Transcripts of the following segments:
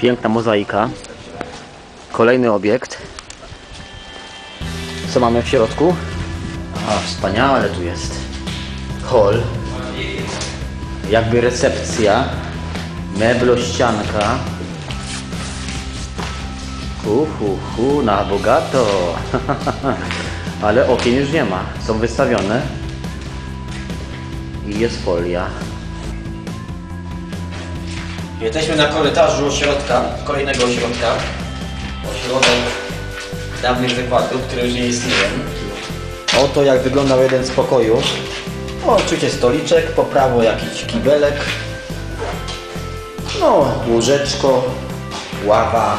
Piękna mozaika. Kolejny obiekt. Co mamy w środku? A, wspaniale tu jest. Hol. Jakby recepcja. Meblościanka. Hu, hu, hu, na bogato. Ale okien już nie ma. Są wystawione. I jest folia. Jesteśmy na korytarzu ośrodka, kolejnego ośrodka. Ośrodek dawnych wykładów, który już nie istnieje. Oto jak wyglądał jeden z pokojów. O, oczywiście stoliczek, po prawo jakiś kibelek. No, łóżeczko, ława,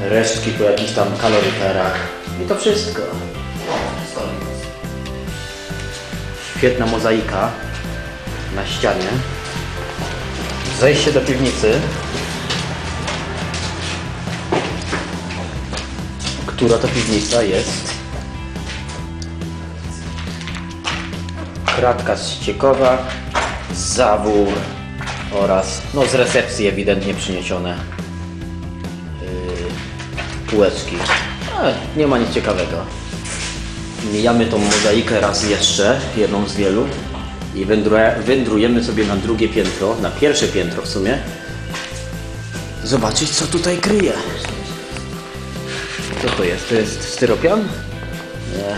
resztki po jakichś tam kaloryferach. I to wszystko. Świetna mozaika na ścianie. Zejście do piwnicy. Która to piwnica jest? Kratka ściekowa, zawór oraz no z recepcji ewidentnie przyniesione yy, półeczki. Ale nie ma nic ciekawego. Mijamy tą mozaikę raz jeszcze, jedną z wielu i wędruje- wędrujemy sobie na drugie piętro, na pierwsze piętro w sumie. Zobaczyć co tutaj kryje. Co to jest? To jest styropian? Nie.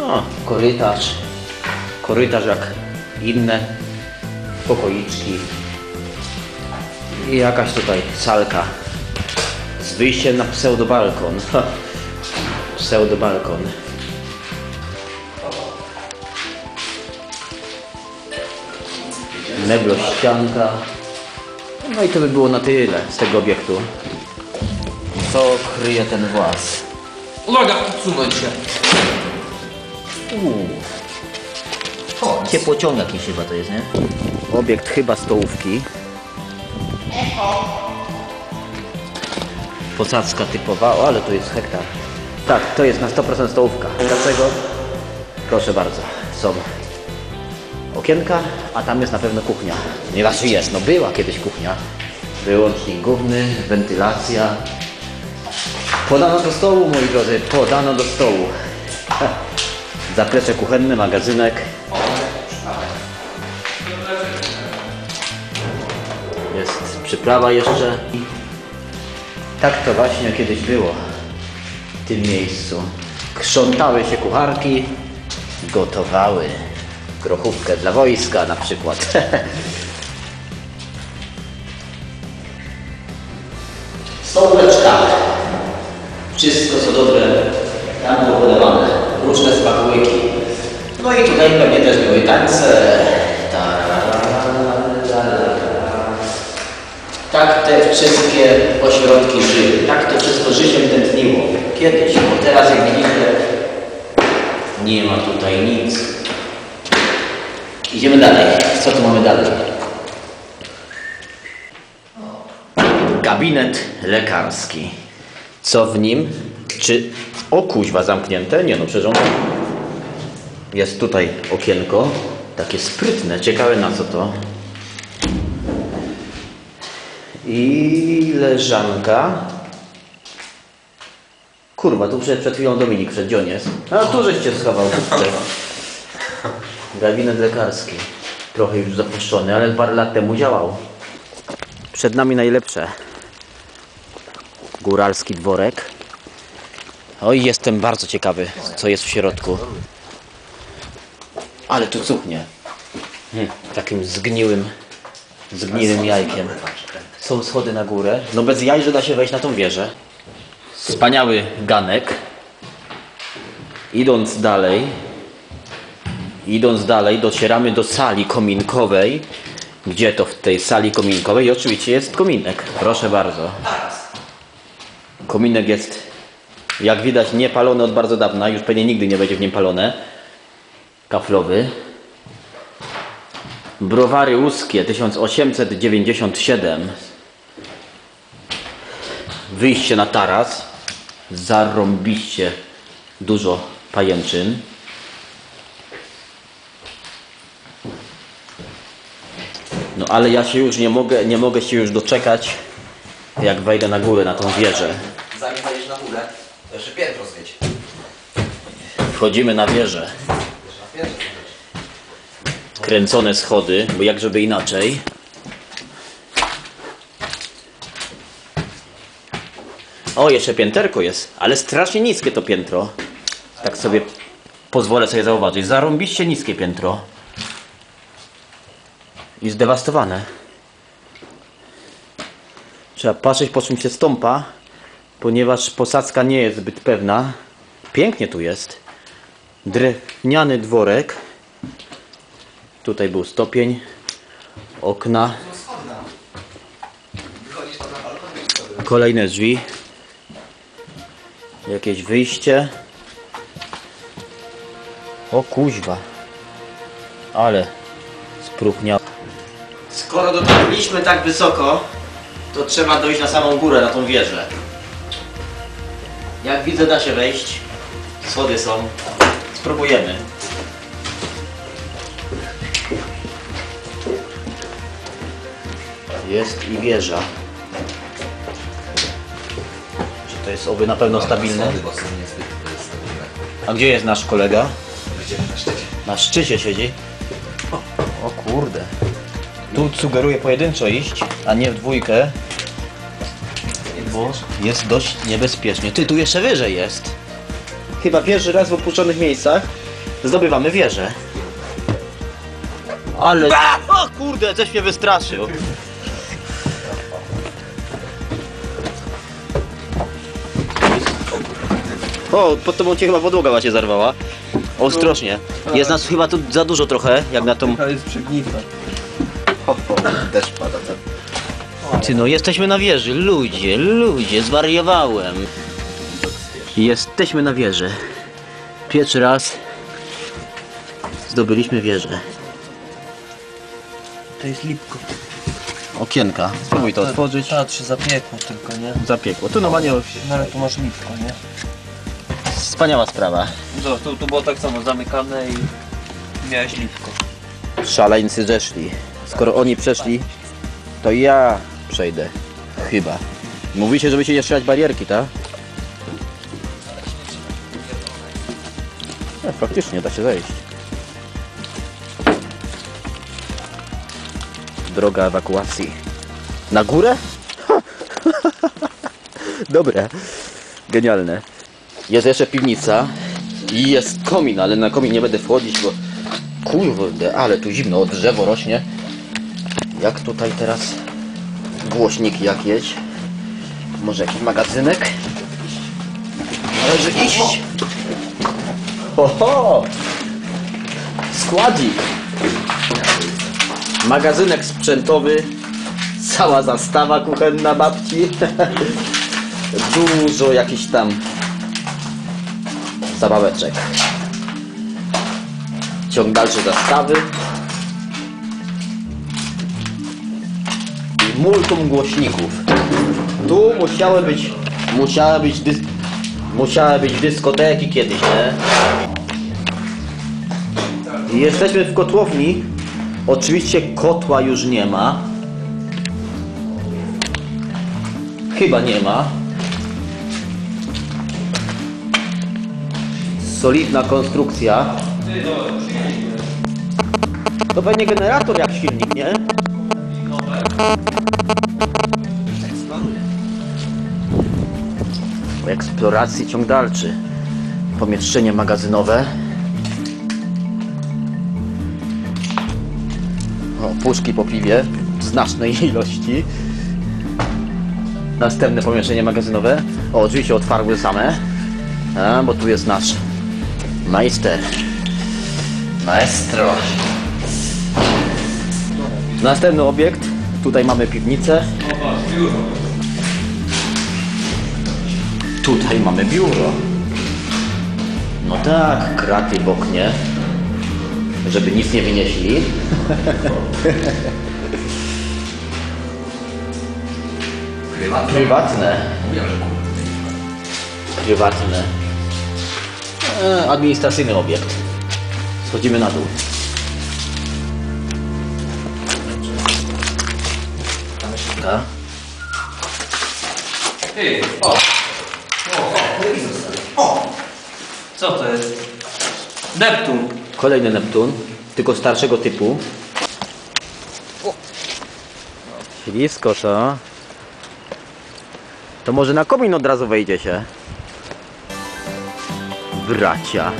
No, korytarz. Korytarz jak inne pokoiczki. I jakaś tutaj salka z wyjściem na pseudobalkon. Pseudobalkon. Meblościanka. No i to by było na tyle z tego obiektu. Co kryje ten włas? Uwaga, odsunąć się. Uuu. Ciepłociąg jakiś chyba to jest, nie? Obiekt chyba stołówki. Posadzka typowa, o ale to jest hektar. Tak, to jest na 100% stołówka. Dlaczego? Proszę bardzo, są okienka, a tam jest na pewno kuchnia. Nie znaczy jest, no była kiedyś kuchnia. Wyłącznik główny, wentylacja. Podano do stołu, moi drodzy, podano do stołu. Zaplecze kuchenne, magazynek. Jest przyprawa jeszcze. Tak to właśnie kiedyś było w tym miejscu. Krzątały się kucharki, gotowały grochówkę dla wojska na przykład. Stołeczka. Wszystko co dobre tam było podawane. Różne smakołyki. No i tutaj pewnie też były tańce. Tak te wszystkie ośrodki żyły. Tak to wszystko życiem tętniło. Kiedyś, bo teraz jak widzicie nie ma tutaj nic. Idziemy dalej. Co tu mamy dalej? Gabinet lekarski. Co w nim? Czy... O kuźwa, zamknięte? Nie no, przecież on... Jest tutaj okienko. Takie sprytne. Ciekawe na co to. I leżanka. Kurwa, tu przed, przed chwilą Dominik przed jest? A tu żeś cię schował. Gabinet lekarski. Trochę już zapuszczony, ale parę lat temu działał. Przed nami najlepsze. Góralski dworek. Oj, jestem bardzo ciekawy, co jest w środku. Ale tu cuchnie. Hmm, takim zgniłym, zgniłym jajkiem. Są schody na górę. No bez jaj, że da się wejść na tą wieżę. Wspaniały ganek. Idąc dalej, idąc dalej, docieramy do sali kominkowej. Gdzie to w tej sali kominkowej? I oczywiście jest kominek. Proszę bardzo. Kominek jest, jak widać, niepalony od bardzo dawna. Już pewnie nigdy nie będzie w nim palone. Kaflowy. Browary łuskie 1897. Wyjście na taras. Zarąbiście dużo pajęczyn. Ale ja się już nie mogę, nie mogę się już doczekać, jak wejdę na górę, na tą wieżę. Zanim wejdziesz na górę, to jeszcze piętro zwiedź. Wchodzimy na wieżę. Kręcone schody, bo jak żeby inaczej. O, jeszcze pięterko jest, ale strasznie niskie to piętro. Tak sobie pozwolę sobie zauważyć. Zarąbiście niskie piętro. I zdewastowane. Trzeba patrzeć po czym się stąpa, ponieważ posadzka nie jest zbyt pewna. Pięknie tu jest. Drewniany dworek. Tutaj był stopień, okna, kolejne drzwi, jakieś wyjście. O kuźwa, ale spróchniał. Skoro dotarliśmy tak wysoko, to trzeba dojść na samą górę, na tą wieżę. Jak widzę da się wejść, schody są, spróbujemy. Jest i wieża. Czy to jest oby na pewno stabilne? Schody, bo są niezbyt stabilne. A gdzie jest nasz kolega? Będziemy na szczycie. Na szczycie siedzi. O kurde. Tu sugeruję pojedynczo iść, a nie w dwójkę. Bo jest dość niebezpiecznie. Ty, tu jeszcze wyżej jest. Chyba pierwszy raz w opuszczonych miejscach zdobywamy wieżę. Ale... O kurde, coś mnie wystraszył. O, pod tobą cię chyba podłoga właśnie zarwała. Ostrożnie. Jest nas chyba tu za dużo trochę, jak na tą... To jest przegnita. Deszcz pada. tak. Ty no, jesteśmy na wieży. Ludzie, ludzie, zwariowałem. Jesteśmy na wieży. Pierwszy raz zdobyliśmy wieżę. To jest lipko. Okienka. Spróbuj to otworzyć. Ta, się zapiekło tylko, nie? Zapiekło. Tu normalnie No ale tu masz lipko, nie? wspaniała sprawa. No, tu, tu było tak samo zamykane i miałeś lipko. Szaleńcy zeszli. Skoro oni przeszli, to ja przejdę. Chyba. Mówicie, żeby się nie strzelać barierki, tak? E, faktycznie da się zejść. Droga ewakuacji. Na górę? Dobre. Genialne. Jest jeszcze piwnica i jest komin, ale na komin nie będę wchodzić, bo kurde, ale tu zimno, drzewo rośnie. Jak tutaj teraz głośniki jakieś? Może jakiś magazynek? Należy iść. Oho! Składzik. Magazynek sprzętowy. Cała zastawa kuchenna babci. Dużo jakichś tam zabaweczek. Ciąg dalszy zastawy. Multum głośników. Tu musiały być, musiały być, dys, musiały być dyskoteki kiedyś, nie? Jesteśmy w kotłowni. Oczywiście kotła już nie ma. Chyba nie ma. Solidna konstrukcja. To pewnie generator jak silnik, nie? Po eksploracji ciąg dalszy. Pomieszczenie magazynowe. O, puszki po piwie w znacznej ilości. Następne pomieszczenie magazynowe. O, drzwi otwarły same. A, bo tu jest nasz majster. Maestro. Następny obiekt. Tutaj mamy piwnicę. Tutaj mamy biuro. No tak, kraty w oknie. Żeby nic nie wynieśli. Prywatne. Prywatne. Prywatne. E, administracyjny obiekt. Schodzimy na dół. Środka. Ty, o! Co to jest? Neptun. Kolejny Neptun, tylko starszego typu. Ślisko, co? To może na komin od razu wejdzie się. Bracia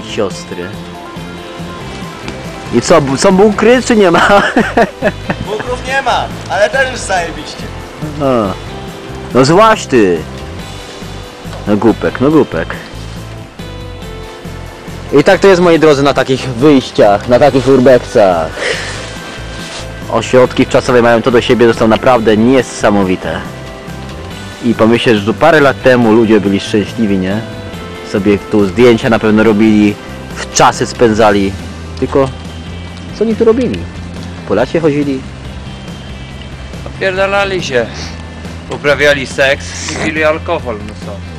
i siostry. I co, są bunkry czy nie ma? Bunkrów nie ma, ale też już zajebiście. A. No złaś ty! No głupek, no głupek. I tak to jest moi drodzy na takich wyjściach, na takich urbexach. Ośrodki wczasowe mają to do siebie, że są naprawdę niesamowite. I pomyślę, że parę lat temu ludzie byli szczęśliwi, nie? Sobie tu zdjęcia na pewno robili, w czasy spędzali. Tylko co oni tu robili? Po lacie chodzili, Opierdalali się. Uprawiali seks i pili alkohol, no co?